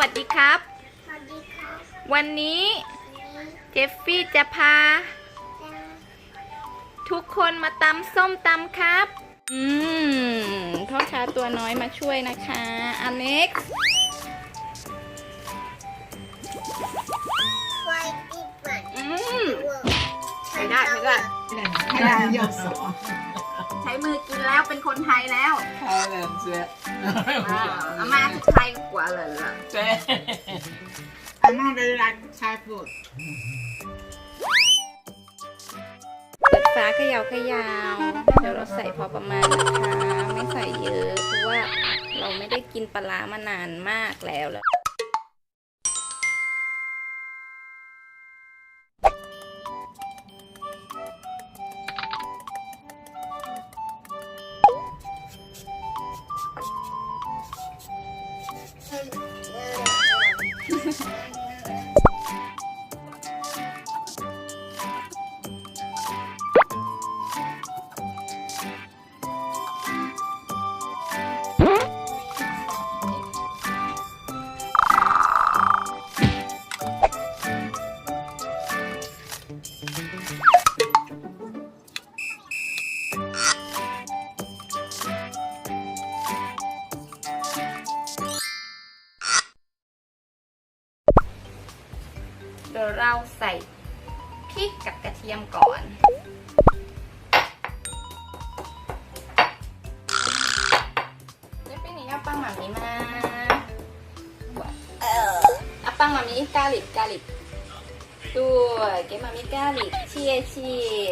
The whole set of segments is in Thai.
วัสดีครับ สวัสดีครับ วันนี้วันนี้เจฟฟี่จะพาจะทุกคนมาตำส้มตำครับ อืมพ่อค้าตัวน้อยมาช่วยนะคะอเล็กซ์ไฟติดมันอืมใช้ใช้ได้ใช้ได้ไม่ได้ยกสองใช้มือกินแล้วเป็นคนไทยแล้วไทยแลนด์เสียอามาคือไทยกว่าเลยล่ะเจ๊อาม่าได้รักชายฟูดเปิดฟ้าเขยาวขยาวเดี๋ยวเราใส่พอประมาณนะคะ ไม่ใส่เยอะ เพราะว่าเราไม่ได้กินปลาร้ามานานมากแล้วแล้ว ดี๋ยวเราใส่พริกกับกระเทียมก่อนเดี๋ยวไปนี้เอาปังหมามีมาเอออาปังหมามีกาลิกกาลิกด้วยเก็บหมามีกาลิกเชียเชีย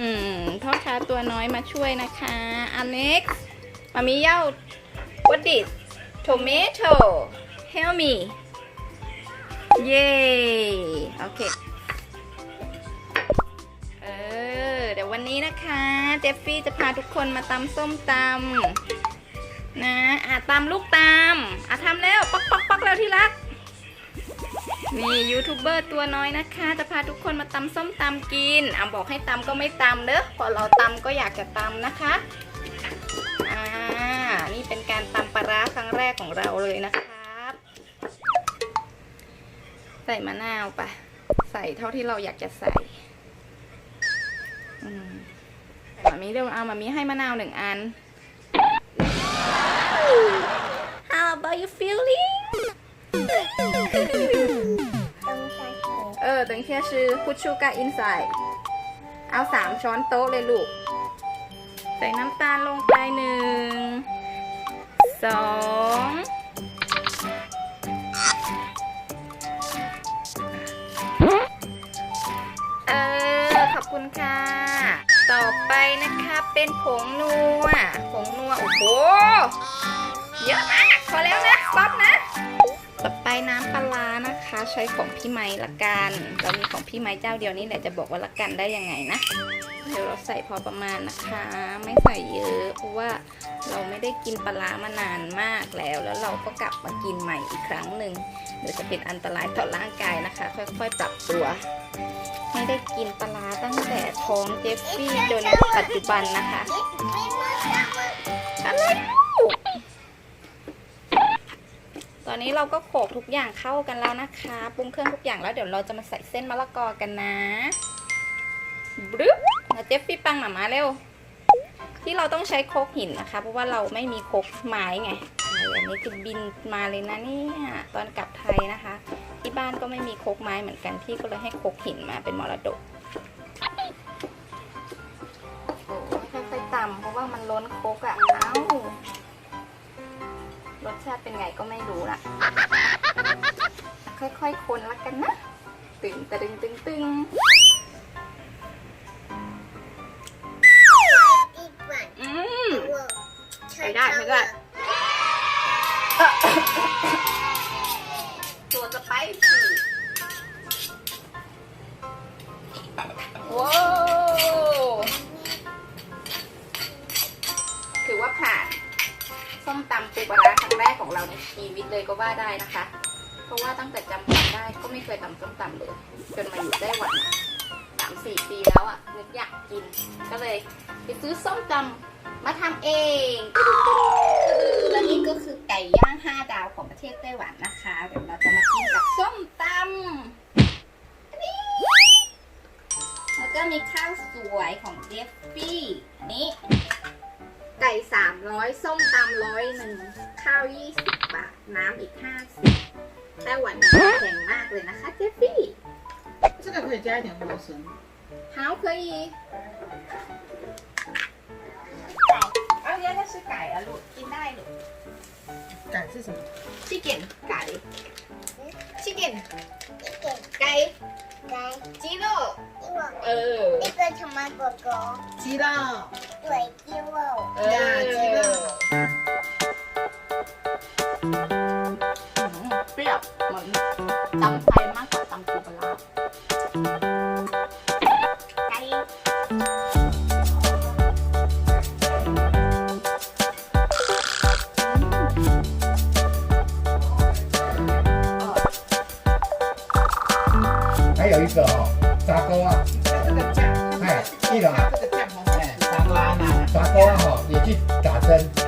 อืมพ่อค้าตัวน้อยมาช่วยนะคะอเล็กซ์มามีเย้า what this tomato help me เย้โอเค เออ เดี๋ยววันนี้นะคะเจฟฟี่จะพาทุกคนมาตำส้มตำนะอะตำลูกตำอะทำแล้วปักปักปักแล้วที่รัก นี่ยูทูบเบอร์ตัวน้อยนะคะ จะพาทุกคนมาตำส้มตำกินอะบอกให้ตำก็ไม่ตำเด้อพอเราตำก็อยากจะตำนะคะอ่านี่เป็นการตำปลาร้าครั้งแรกของเราเลยนะครับ ใส่มะนาวปะใส่เท่าที่เราอยากจะใส่มามีเดี๋ยวเอามามีให้มะนาวหนึ่งอัน How about you feeling เออตังเคียชื่อพุชูกาอินไซเอาสามช้อนโต๊ะเลยลูก ใส่น้ำตาลลงไปหนึ่งสอง ต่อไปนะคะเป็นผงนัว ผงนัว โอ้โห เยอะมากพอแล้วนะป๊อปนะ ต่อไปน้ำปลานะคะใช้ของพี่ไม้ละกัน เรามีของพี่ไม้เจ้าเดียวนี่แหละจะบอกว่าละกันได้ยังไงนะ เดี๋ยวเราใส่พอประมาณนะคะ ไม่ใส่เยอะเพราะว่าเราไม่ได้กินปลามานานมากแล้ว แล้วเราก็กลับมากินใหม่อีกครั้งหนึ่งเดี๋ยวจะเป็นอันตรายต่อร่างกายนะคะ ค่อยๆปรับตัว ไม่ได้กินปลาร้าตั้งแต่ ท้องเจฟฟี่จนปัจจุบันนะคะอะไรตอนนี้เราก็โขกทุกอย่างเข้ากันแล้วนะคะปรุงเครื่องทุกอย่างแล้วเดี๋ยวเราจะมาใส่เส้นมะละกอกันนะบรึ๊บเจฟฟี่ปังหมามาเร็ว ที่เราต้องใช้โคกหินนะคะ เพราะว่าเราไม่มีโคกไม้ไงอันนี้คือบินมาเลยนะเนี่ยตอนกลับไทยนะคะ ที่บ้านก็ไม่มีโคกไม้เหมือนกันพี่ก็เลยให้โคกหินมาเป็นมรดก ตำเพราะว่ามันล้นโคกอะเอ้ารสชาติเป็นไงก็ไม่รู้ล่ะค่อยๆคนละกันนะ ตึงตะดึงตึงตึง ถือว่าผ่านส้มตำปูปลาร้าครั้งแรกของเราในชีวิตเลยก็ว่าได้นะคะ เพราะว่าตั้งแต่จำความได้ก็ไม่เคยตำส้มตำเลย จนมาอยู่ไต้หวันสามสี่ปีแล้วอะ่ะนึกอยากกิน ก็เลยไปซื้อส้มตำมาทำเองตึ๊ดๆๆๆแล้วนี่นี่ก็คือไก่ย่าง5ดาวของประเทศไต้หวันนะคะ เดี๋ยวเราจะมากินกับส้มตำนี่แล้วก็มีข้าวสวยของเจฟฟี่อันนี้ ไก่ 300 ส้มตำร้อยหนึ่งข้าว 20 บาท น้ำอีก 50ไต้หวันแพงมากเลยนะคะเจฟฟี่ 这个可以加一点莴笋。好，可以。เอาเนี้ยน่าชื่อไก่อะลูกกินได้ลูก 改是什么？ chicken ไก่ chicken 一点 ไก่ 来， จิโร่ 给我 เออ 那个什么狗狗，鸡肉。 귀여워. 야, 지금. 뼈. 땀 타이 맛과 땀 구불라. 나이. 还有一个炸糕啊，哎，一种。seven.